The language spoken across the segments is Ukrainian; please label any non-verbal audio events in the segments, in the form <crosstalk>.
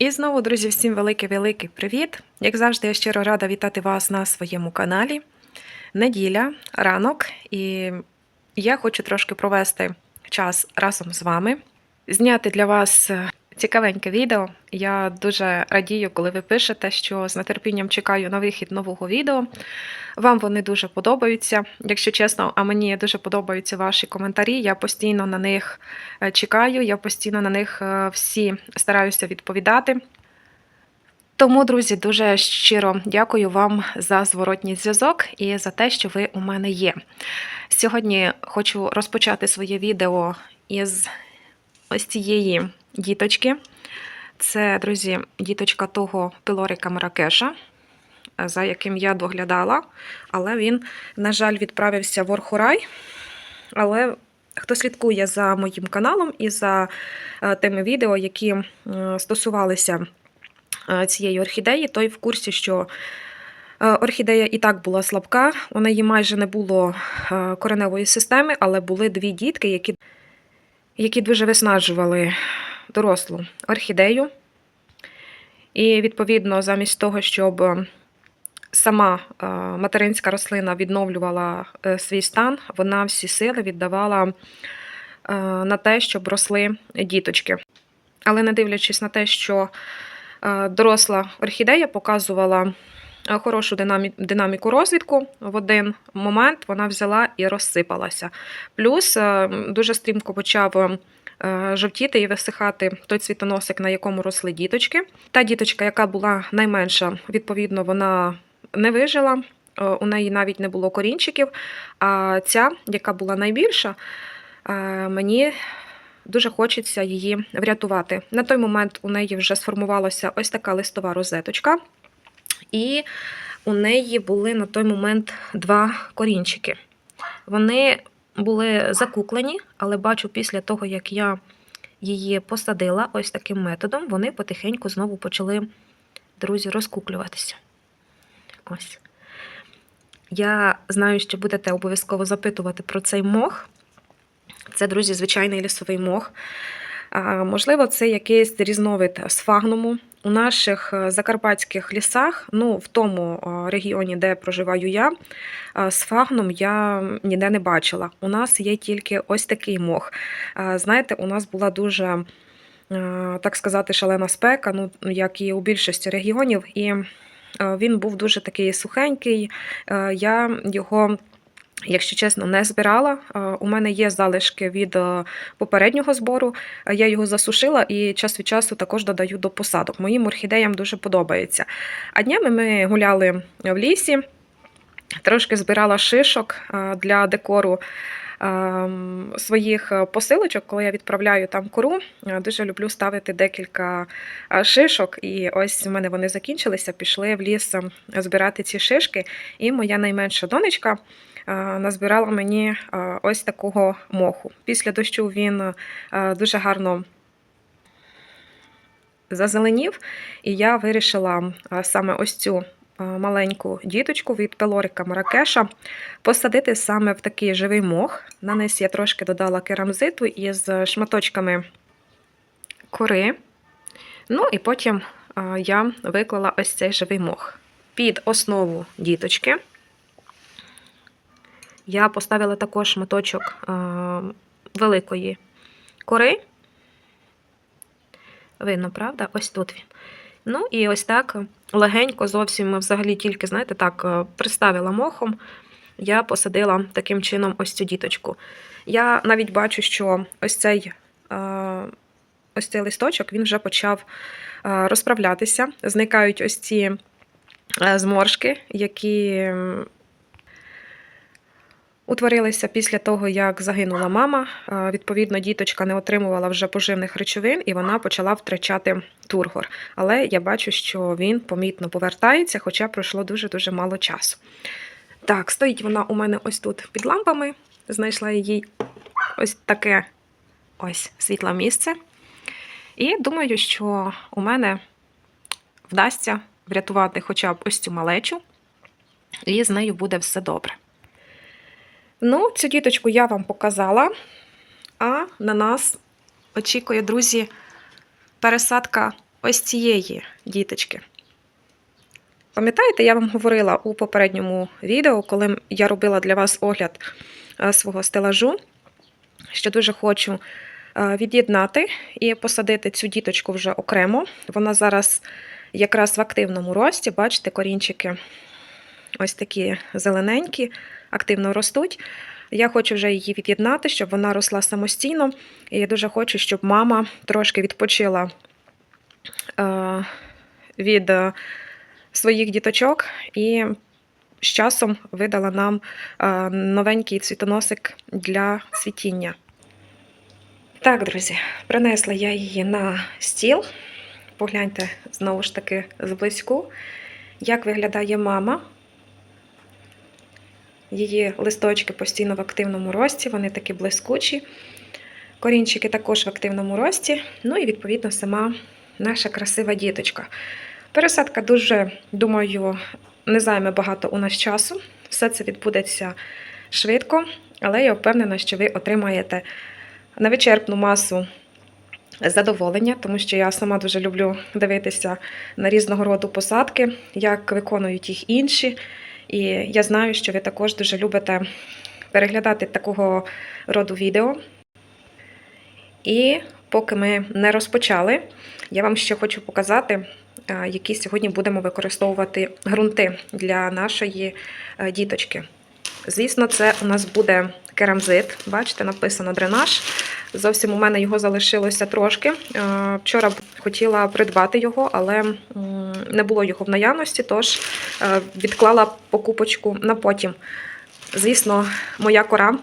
І знову, друзі, всім великий-великий привіт! Як завжди, я щиро рада вітати вас на своєму каналі. Неділя, ранок, і я хочу трошки провести час разом з вами, зняти для вас цікавеньке відео. Я дуже радію, коли ви пишете, що з нетерпінням чекаю на вихід нового відео. Вам вони дуже подобаються. Якщо чесно, а мені дуже подобаються ваші коментарі. Я постійно на них е, чекаю, я постійно на них е, всі стараюся відповідати. Тому, друзі, дуже щиро дякую вам за зворотній зв'язок і за те, що ви у мене є. Сьогодні хочу розпочати своє відео із ось цієї діточки. Це, друзі, діточка того пилорика Маракеша, за яким я доглядала, але він, на жаль, відправився в Орхурай. Але хто слідкує за моїм каналом і за е, тими відео, які е, стосувалися е, цієї орхідеї, той в курсі, що е, орхідея і так була слабка, у неї майже не було е, кореневої системи, але були дві дітки, які, які дуже виснажували дорослу орхідею. І, відповідно, замість того, щоб е, сама е, материнська рослина відновлювала е, свій стан, вона всі сили віддавала на те, щоб росли діточки. Але не дивлячись на те, що доросла орхідея показувала хорошу динамі- динаміку розвитку, в один момент вона взяла і розсипалася. Плюс е, дуже стрімко почав е, жовтіти і висихати той цвітоносик, на якому росли діточки. Та діточка, яка була найменша, відповідно, вона не вижила. е, У неї навіть не було корінчиків. А ця, яка була найбільша, е, мені дуже хочеться її врятувати. На той момент у неї вже сформувалася ось така листова розеточка, і у неї були на той момент два корінчики. Вони були закуклені, але бачу, після того, як я її посадила ось таким методом, вони потихеньку знову почали, друзі, розкуклюватися. Ось. Я знаю, що будете обов'язково запитувати про цей мох. Це, друзі, звичайний лісовий мох. А, Можливо, це якийсь різновид сфагнуму. У наших е, закарпатських лісах, ну в тому е, регіоні, де проживаю я, е, сфагнум я ніде не бачила. У нас є тільки ось такий мох. Знаєте, у нас була дуже, так сказати, шалена спека, ну як і у більшості регіонів, і він був дуже такий сухенький. Я його. Якщо чесно, не збирала. Е, У мене є залишки від е, попереднього збору. Е, Я його засушила і час від часу також додаю до посадок. Моїм орхідеям дуже подобається. А днями ми гуляли в лісі, трошки збирала шишок для декору ем, своїх посилочок, коли я відправляю там кору. Дуже люблю ставити декілька шишок. І ось в мене вони закінчилися, пішли в ліс е, збирати ці шишки. І моя найменша донечка назбирала мені е, ось такого моху. Після дощу він е, дуже гарно зазеленів, і я вирішила е, саме ось цю е, маленьку діточку від пелорика Маракеша посадити саме в такий живий мох. На низ я трошки додала керамзиту із шматочками кори. Ну і потім е, я виклала ось цей живий мох. Під основу діточки я поставила також шматочок е, великої кори. Видно, правда? Ось тут він. Ну і ось так легенько, зовсім взагалі тільки, знаєте, так, е, приставила мохом. Я посадила таким чином ось цю діточку. Я навіть бачу, що ось цей, е, ось цей листочок він вже почав розправлятися. Зникають ось ці зморшки, які утворилися після того, як загинула мама. Е, Відповідно, діточка не отримувала вже поживних речовин і вона почала втрачати тургор. Але я бачу, що він помітно повертається, хоча пройшло дуже-дуже мало часу. Так, стоїть вона у мене ось тут під лампами. Знайшла її ось таке ось світле місце. І думаю, що у мене вдасться врятувати хоча б ось цю малечу, і з нею буде все добре. Ну, цю діточку я вам показала, а на нас очікує, друзі, пересадка ось цієї діточки. Пам'ятаєте, я вам говорила у попередньому відео, коли я робила для вас огляд е, свого стелажу, що дуже хочу е, від'єднати і посадити цю діточку вже окремо. Вона зараз якраз в активному рості, бачите, корінчики ось такі зелененькі, активно ростуть. Я хочу вже її від'єднати, щоб вона росла самостійно. І я дуже хочу, щоб мама трошки відпочила е, від е, своїх діточок і з часом видала нам е, новенький цвітоносик для цвітіння. Так, друзі, принесла я її на стіл. Погляньте знову ж таки зблизьку, як виглядає мама. Її листочки постійно в активному рості, вони такі блискучі. Корінчики також в активному рості. Ну і, відповідно, сама наша красива діточка. Пересадка дуже, думаю, не займе багато у нас часу. Все це відбудеться швидко, але я впевнена, що ви отримаєте невичерпну масу задоволення, тому що я сама дуже люблю дивитися на різного роду посадки, як виконують їх інші. І я знаю, що ви також дуже любите переглядати такого роду відео. І поки ми не розпочали, я вам ще хочу показати, е, які сьогодні будемо використовувати ґрунти для нашої е, діточки. Звісно, це у нас буде керамзит. Бачите, написано дренаж. Зовсім у мене його залишилося трошки. Е, Вчора хотіла придбати його, але не було його в наявності, тож е, відклала покупочку на потім. Звісно, моя кора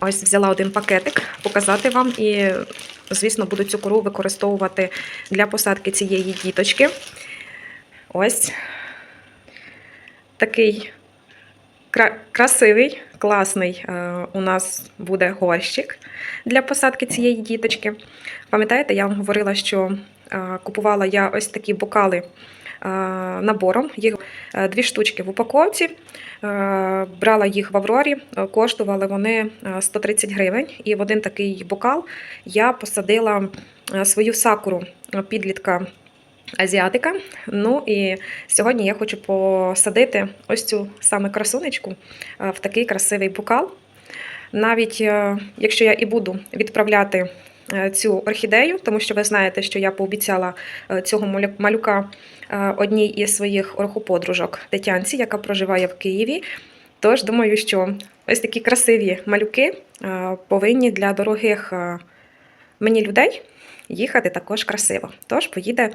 ось взяла один пакетик показати вам і, звісно, буду цю кору використовувати для посадки цієї діточки. Ось такий красивий, класний е, у нас буде горщик для посадки цієї діточки. Пам'ятаєте, я вам говорила, що е, купувала я ось такі бокали е, набором. Їх дві штучки в упаковці. Брала їх в Аврорі, коштували вони е, 130 гривень. І в один такий бокал я посадила свою сакуру підлітка азіатика. Ну і сьогодні я хочу посадити ось цю саме красунечку е, в такий красивий бокал. Навіть е, якщо я і буду відправляти е, цю орхідею, тому що ви знаєте, що я пообіцяла цього малюка одній із своїх орхоподружок Тетянці, яка проживає в Києві. Тож думаю, що ось такі красиві малюки повинні для дорогих мені людей їхати також красиво. Тож поїде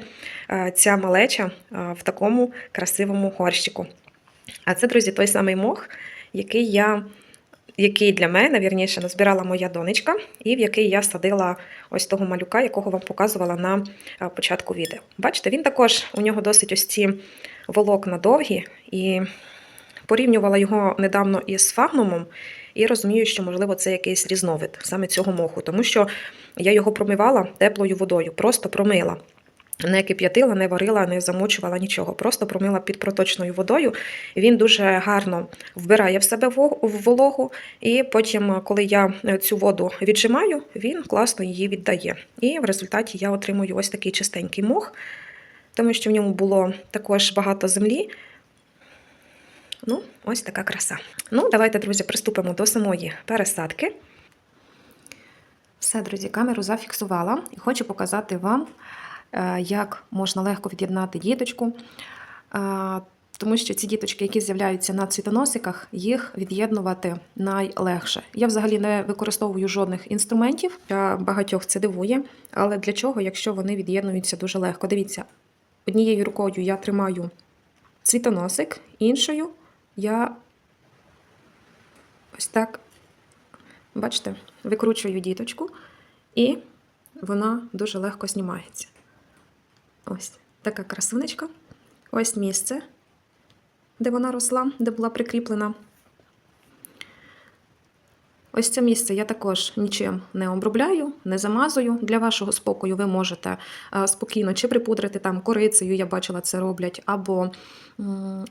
е, ця малеча е, в такому красивому горщику. А це, друзі, той самий мох, який я. Який для мене, вірніше, назбирала моя донечка, і в який я садила ось того малюка, якого вам показувала на е, початку відео. Бачите, він також у нього досить ось ці волокна довгі, і порівнювала його недавно із фагнумом, і розумію, що, можливо, це якийсь різновид саме цього моху, тому що я його промивала теплою водою, просто промила. Не кип'ятила, не варила, не замочувала нічого. Просто промила під проточною водою. Він дуже гарно вбирає в себе вологу. І потім, коли я цю воду віджимаю, він класно її віддає. І в результаті я отримую ось такий чистенький мох, тому що в ньому було також багато землі. Ну, ось така краса. Ну, давайте, друзі, приступимо до самої пересадки. Все, друзі, камеру зафіксувала і хочу показати вам, е, як можна легко від'єднати діточку. Е, Тому що ці діточки, які з'являються на цвітоносиках, їх від'єднувати найлегше. Я взагалі не використовую жодних інструментів. Багатьох це дивує. Але для чого, якщо вони від'єднуються дуже легко? Дивіться, однією рукою я тримаю цвітоносик, іншою я ось так, бачите, викручую діточку, і вона дуже легко знімається. Ось така красунечка. Ось місце, де вона росла, де була прикріплена. Ось це місце я також нічим не обробляю, не замазую. Для вашого спокою ви можете е, спокійно чи припудрити там корицею, я бачила, це роблять, або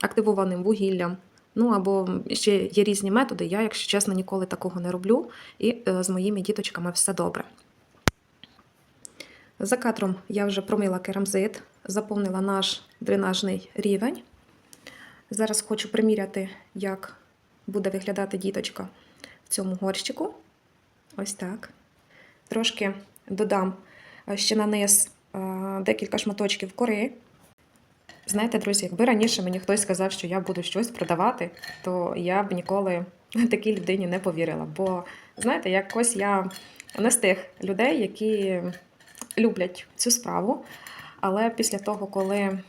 активованим вугіллям. Ну або ще є різні методи. Я, якщо чесно, ніколи такого не роблю. І е, з моїми діточками все добре. За кадром я вже промила керамзит, заповнила наш дренажний рівень. Зараз хочу приміряти, як буде виглядати діточка в цьому горщику. Ось так. Трошки додам е, ще на низ е, декілька шматочків кори. Знаєте, друзі, якби раніше мені хтось сказав, що я буду щось продавати, то я б ніколи <laughs> такій людині не повірила. Бо, знаєте, якось я не з тих людей, які люблять цю справу. Але після того, коли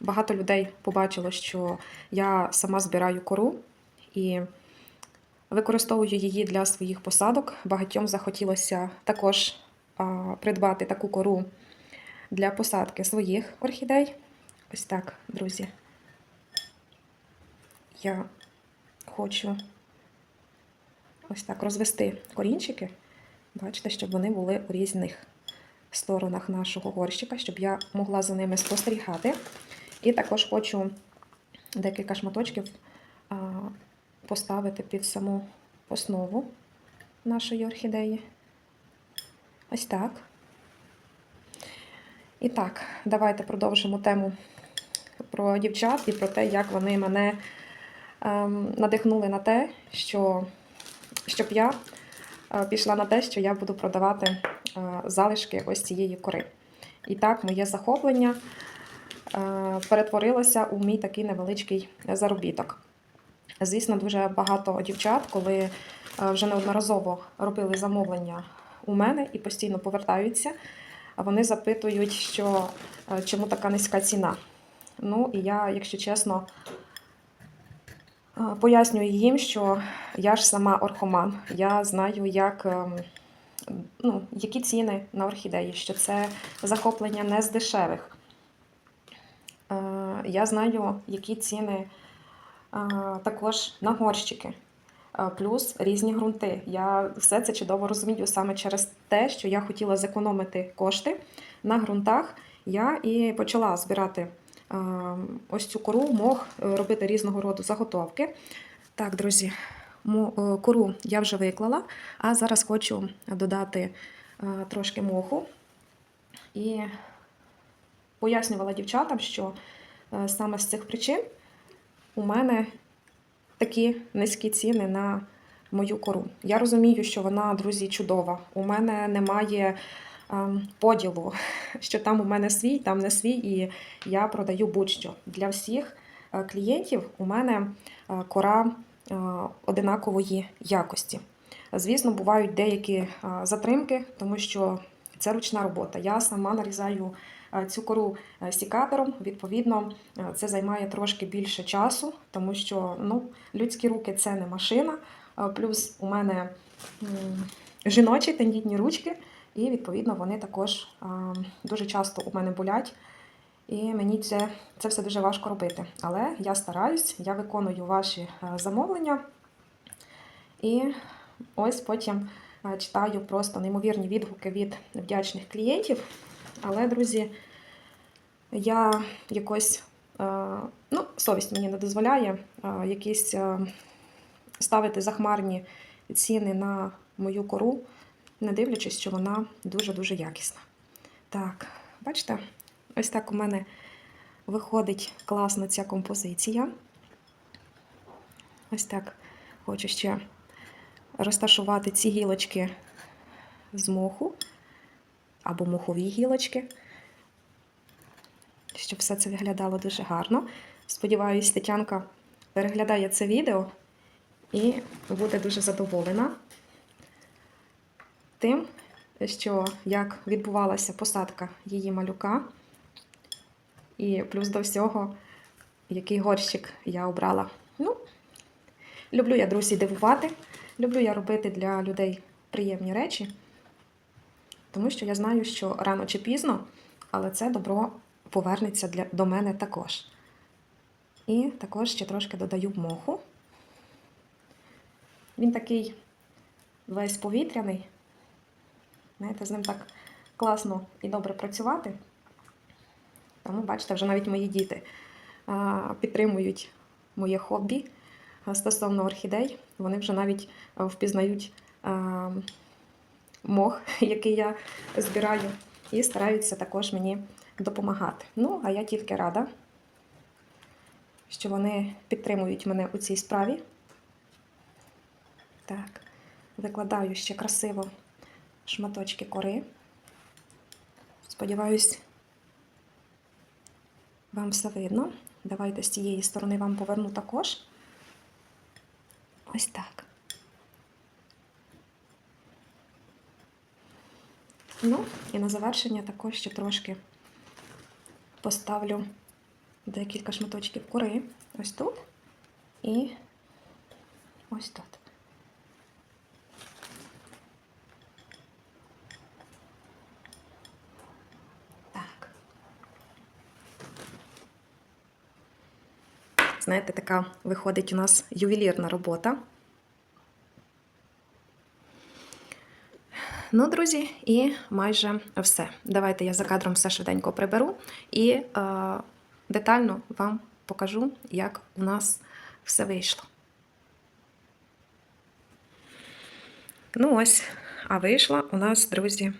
багато людей побачило, що я сама збираю кору і використовую її для своїх посадок, багатьом захотілося також придбати таку кору для посадки своїх орхідей. Ось так, друзі. Я хочу ось так розвести корінчики. Бачите, щоб вони були у різних сторонах нашого горщика, щоб я могла за ними спостерігати. І також хочу декілька шматочків поставити під саму основу нашої орхідеї. Ось так. І так, давайте продовжимо тему про дівчат і про те, як вони мене ем, надихнули на те, що, щоб я е, пішла на те, що я буду продавати е, залишки ось цієї кори. І так, моє захоплення е, перетворилося у мій такий невеличкий заробіток. Звісно, дуже багато дівчат, коли е, вже неодноразово робили замовлення у мене і постійно повертаються, а вони запитують, що е, чому така низька ціна. Ну і я, якщо чесно, е, пояснюю їм, що я ж сама орхоман. Я знаю, як, ем, ну, які ціни на орхідеї, що це захоплення не з дешевих. Е, Я знаю, які ціни е, також на горщики. Плюс різні ґрунти. Я все це чудово розумію саме через те, що я хотіла зекономити кошти на ґрунтах. Я і почала збирати ось цю кору, мох, е, робити різного роду заготовки. Так, друзі, е, кору я вже виклала, а зараз хочу додати е, трошки моху. І пояснювала дівчатам, що саме з цих причин у мене такі низькі ціни на мою кору. Я розумію, що вона, друзі, чудова. У мене немає ем, поділу, <laughs> що там у мене свій, там не свій, і я продаю будь-що. Для всіх е, клієнтів у мене е, кора е, одинакової якості. Звісно, бувають деякі затримки, тому що це ручна робота. Я сама нарізаю цю кору сікатором. Відповідно, це займає трошки більше часу, тому що ну, людські руки це не машина. Плюс у мене жіночі тендітні ручки, і відповідно вони також дуже часто у мене болять. І мені це, це все дуже важко робити. Але я стараюсь, я виконую ваші е, замовлення. І ось потім е, читаю просто неймовірні відгуки від вдячних клієнтів. Але, друзі, я якось, е, ну, совість мені не дозволяє якісь ставити захмарні ціни на мою кору, не дивлячись, що вона дуже-дуже якісна. Так, бачите, ось так у мене виходить класно ця композиція. Ось так хочу ще розташувати ці гілочки з моху або мохові гілочки, щоб все це виглядало дуже гарно. Сподіваюсь, Тетянка переглядає це відео і буде дуже задоволена тим, що як відбувалася посадка її малюка, і плюс до всього, який горщик я обрала. Ну, люблю я, друзі, дивувати. Люблю я робити для людей приємні речі, тому що я знаю, що рано чи пізно, але це добро повернеться для, до мене також. І також ще трошки додаю моху. Він такий весь повітряний. Знаєте, з ним так класно і добре працювати. Тому, бачите, вже навіть мої діти підтримують моє хобі стосовно орхідей. Вони вже навіть впізнають мох, <laughs> який я збираю. і стараються також мені допомагати. Ну, а я тільки рада, що вони підтримують мене у цій справі. Так, викладаю ще красиво шматочки кори. Сподіваюсь, вам все видно. Давайте з цієї сторони вам поверну також. Ось так. Ну, і на завершення також ще трошки поставлю декілька шматочків кори. Ось тут і ось тут. Так. Знаєте, така виходить у нас ювелірна робота. Ну, друзі, і майже все. Давайте я за кадром все швиденько приберу і е, детально вам покажу, як у нас все вийшло. Ну, ось, а вийшла у нас, друзі,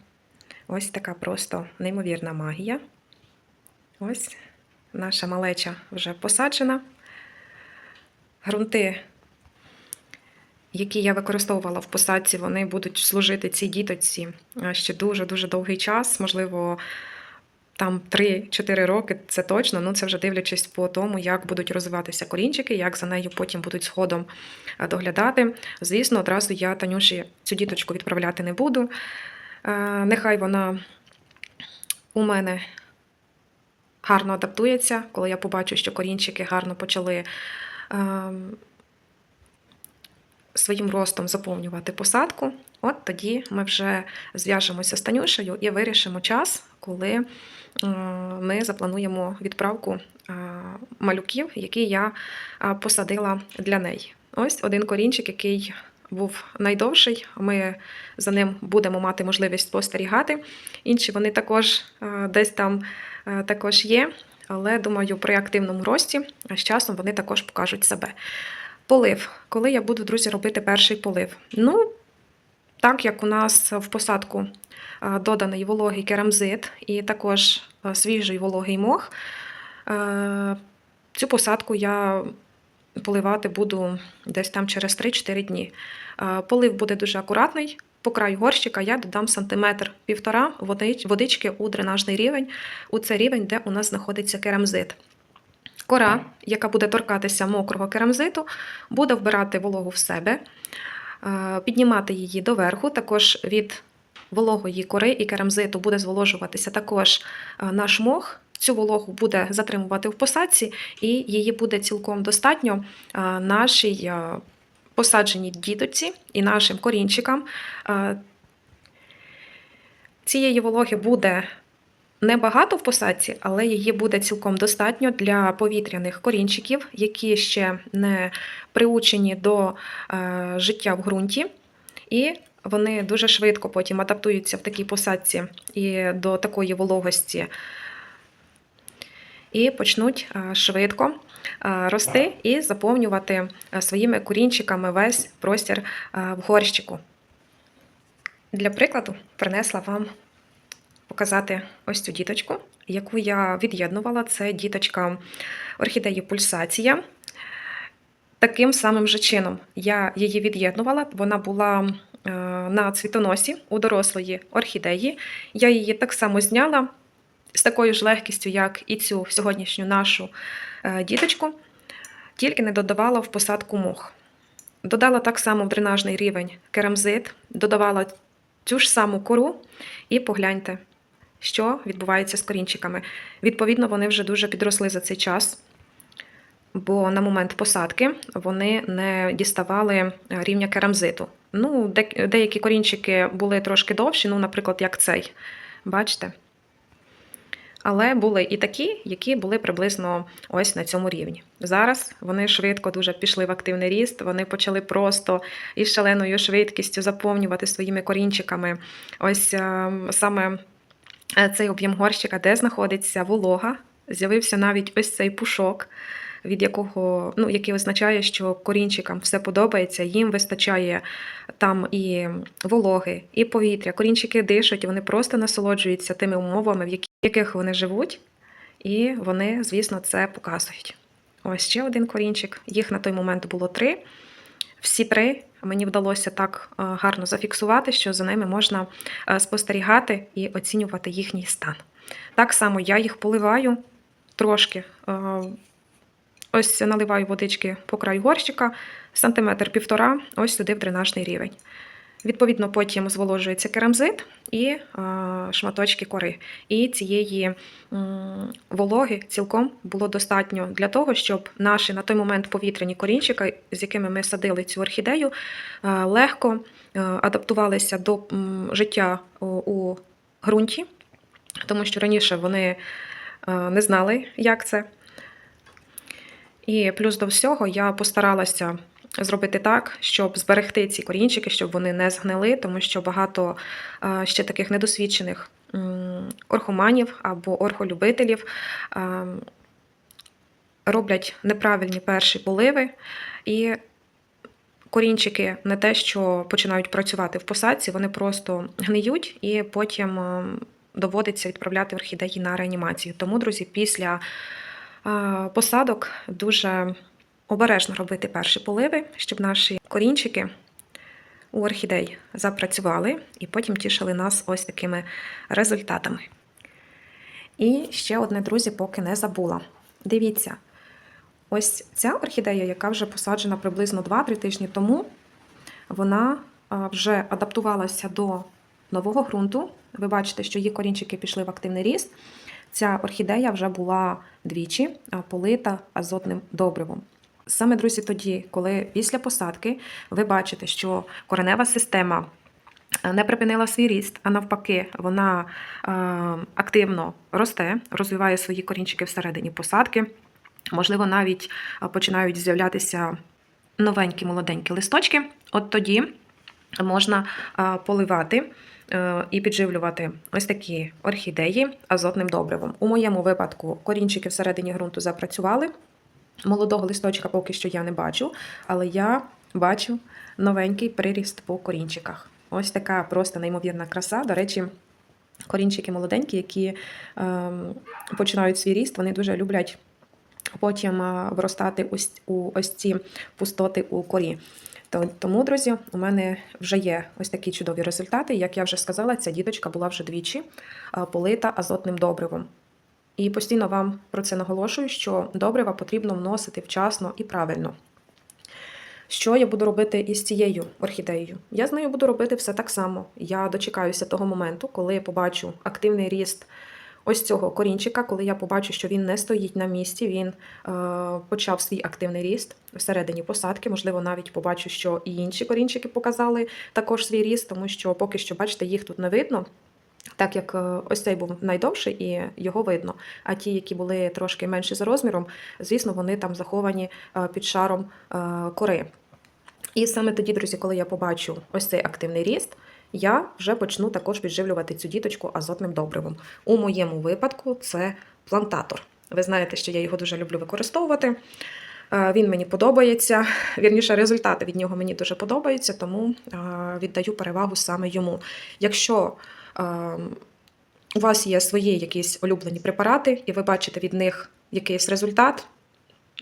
ось така просто неймовірна магія. Ось наша малеча вже посаджена. Грунти які я використовувала в посадці, вони будуть служити цій діточці ще дуже-дуже довгий час, можливо, там 3-4 роки, це точно, ну це вже дивлячись по тому, як будуть розвиватися корінчики, як за нею потім будуть сходом доглядати. Звісно, одразу я Танюші цю діточку відправляти не буду. Нехай вона у мене гарно адаптується, коли я побачу, що корінчики гарно почали. Ем, своїм ростом заповнювати посадку, от тоді ми вже зв'яжемося з Танюшею і вирішимо час, коли е, ми заплануємо відправку е, малюків, які я е, посадила для неї. Ось один корінчик, який був найдовший. Ми за ним будемо мати можливість спостерігати. Інші вони також десь там також є. Але думаю, при активному рості з часом вони також покажуть себе. Полив. Коли я буду, друзі, робити перший полив? Ну, так як у нас в посадку доданий вологий керамзит і також свіжий вологий мох, цю посадку я поливати буду десь там через 3-4 дні. Полив буде дуже акуратний. По краю горщика я додам сантиметр півтора водички у дренажний рівень. У цей рівень, де у нас знаходиться керамзит. Кора, яка буде торкатися мокрого керамзиту, буде вбирати вологу в себе, е, піднімати її доверху. Також від вологої кори і керамзиту буде зволожуватися також е, наш мох. Цю вологу буде затримувати в посадці, і її буде цілком достатньо е, нашій посадженій дітоці і нашим корінчикам. Цієї вологи буде Небагато в посадці, але її буде цілком достатньо для повітряних корінчиків, які ще не приучені до е, життя в ґрунті. І вони дуже швидко потім адаптуються в такій посадці і до такої вологості. І почнуть е, швидко е, рости і заповнювати своїми корінчиками весь простір в горщику. Для прикладу принесла вам показати ось цю діточку, яку я від'єднувала. Це діточка орхідеї пульсація. Таким самим же чином я її від'єднувала, вона була е, на цвітоносі у дорослої орхідеї. Я її так само зняла з такою ж легкістю, як і цю сьогоднішню нашу е, діточку, тільки не додавала в посадку мох. Додала так само в дренажний рівень керамзит, додавала цю ж саму кору, і погляньте, що відбувається з корінчиками. Відповідно, вони вже дуже підросли за цей час, бо на момент посадки вони не діставали рівня керамзиту. Ну, Деякі корінчики були трошки довші, ну, наприклад, як цей. Бачите? Але були і такі, які були приблизно ось на цьому рівні. Зараз вони швидко дуже пішли в активний ріст, вони почали просто із шаленою швидкістю заповнювати своїми корінчиками. Ось ем, саме Е, цей об'єм горщика, де знаходиться волога. З'явився навіть ось цей пушок. від якого, ну, який означає, що корінчикам все подобається, їм вистачає там і вологи, і повітря. Корінчики дишуть, вони просто насолоджуються тими умовами, в які- яких вони живуть, і вони, звісно, це показують. Ось ще один корінчик. Їх на той момент було три. Всі три мені вдалося так е, гарно зафіксувати, що за ними можна е, спостерігати і оцінювати їхній стан. Так само я їх поливаю трошки. е, Ось наливаю водички по краю горщика, сантиметр півтора, ось сюди в дренажний рівень. Відповідно, потім зволожується керамзит і е, шматочки кори. І цієї вологи цілком було достатньо для того, щоб наші на той момент повітряні корінчики, з якими ми садили цю орхідею, е, легко е, адаптувалися до життя у, ґрунті, тому що раніше вони не знали, як це. І плюс до всього я постаралася зробити так, щоб зберегти ці корінчики, щоб вони не згнили, тому що багато е, ще таких недосвідчених орхоманів або орхолюбителів е, роблять неправильні перші поливи, і корінчики не те, що починають працювати в посадці, вони просто гниють і потім е, доводиться відправляти орхідеї на реанімацію. Тому, друзі, після посадок дуже обережно робити перші поливи, щоб наші корінчики у орхідей запрацювали і потім тішили нас ось такими результатами. І ще одне, друзі, поки не забула. Дивіться, ось ця орхідея, яка вже посаджена приблизно 2-3 тижні тому, вона вже адаптувалася до нового ґрунту. Ви бачите, що її корінчики пішли в активний ріст. Ця орхідея вже була двічі полита азотним добривом. Саме, друзі, тоді, коли після посадки ви бачите, що коренева система е, не припинила свій ріст, а навпаки, вона е, активно росте, розвиває свої корінчики всередині посадки. Можливо, навіть е, починають з'являтися новенькі молоденькі листочки. От тоді можна поливати і підживлювати ось такі орхідеї азотним добривом. У моєму випадку корінчики всередині ґрунту запрацювали. Молодого листочка поки що я не бачу, але я бачу новенький приріст по корінчиках. Ось така просто неймовірна краса. До речі, корінчики молоденькі, які ем, починають свій ріст, вони дуже люблять потім е, виростати ось у ось ці пустоти у корі. Тому, друзі, у мене вже є ось такі чудові результати. Як я вже сказала, ця діточка була вже двічі е, полита азотним добривом. І постійно вам про це наголошую, що добрива потрібно вносити вчасно і правильно. Що я буду робити із цією орхідеєю? Я з нею буду робити все так само. Я дочекаюся того моменту, коли я побачу активний ріст ось цього корінчика, коли я побачу, що він не стоїть на місці, він е, почав свій активний ріст всередині посадки. Можливо, навіть побачу, що і інші корінчики показали також свій ріст, тому що поки що, бачите, їх тут не видно. Так як е, ось цей був найдовший і його видно. А ті, які були трошки менші за розміром, звісно, вони там заховані е, під шаром е, кори. І саме тоді, друзі, коли я побачу ось цей активний ріст, я вже почну також підживлювати цю діточку азотним добривом. У моєму випадку це плантатор. Ви знаєте, що я його дуже люблю використовувати. Е, Він мені подобається. Вірніше, результати від нього мені дуже подобаються, тому е, віддаю перевагу саме йому. Якщо е, у вас є свої якісь улюблені препарати, і ви бачите від них якийсь результат,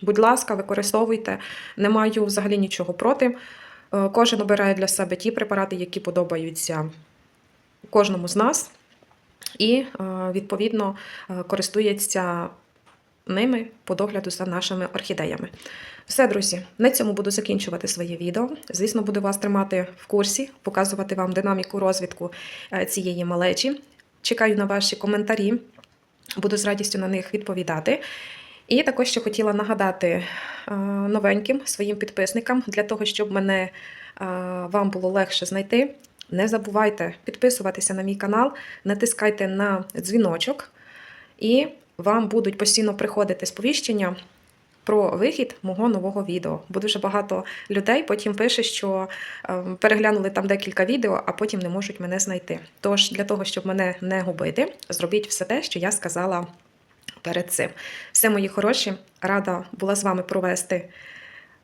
будь ласка, використовуйте. Не маю взагалі нічого проти. Кожен обирає для себе ті препарати, які подобаються кожному з нас, і, відповідно, користується ними по догляду за нашими орхідеями. Все, друзі, на цьому буду закінчувати своє відео. Звісно, буду вас тримати в курсі, показувати вам динаміку розвитку е, цієї малечі. Чекаю на ваші коментарі, буду з радістю на них відповідати. І також ще хотіла нагадати е, новеньким своїм підписникам для того, щоб мене е, вам було легше знайти. Не забувайте підписуватися на мій канал, натискайте на дзвіночок, і вам будуть постійно приходити сповіщення про вихід мого нового відео. Бо дуже багато людей потім пише, що е, переглянули там декілька відео, а потім не можуть мене знайти. Тож для того, щоб мене не губити, зробіть все те, що я сказала перед цим. Все, мої хороші, рада була з вами провести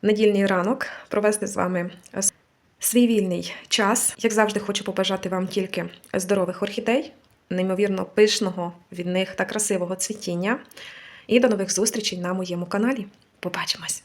недільний ранок, провести з вами свій вільний час. Як завжди, хочу побажати вам тільки здорових орхідей, неймовірно пишного від них та красивого цвітіння. І до нових зустрічей на моєму каналі. Побачимось!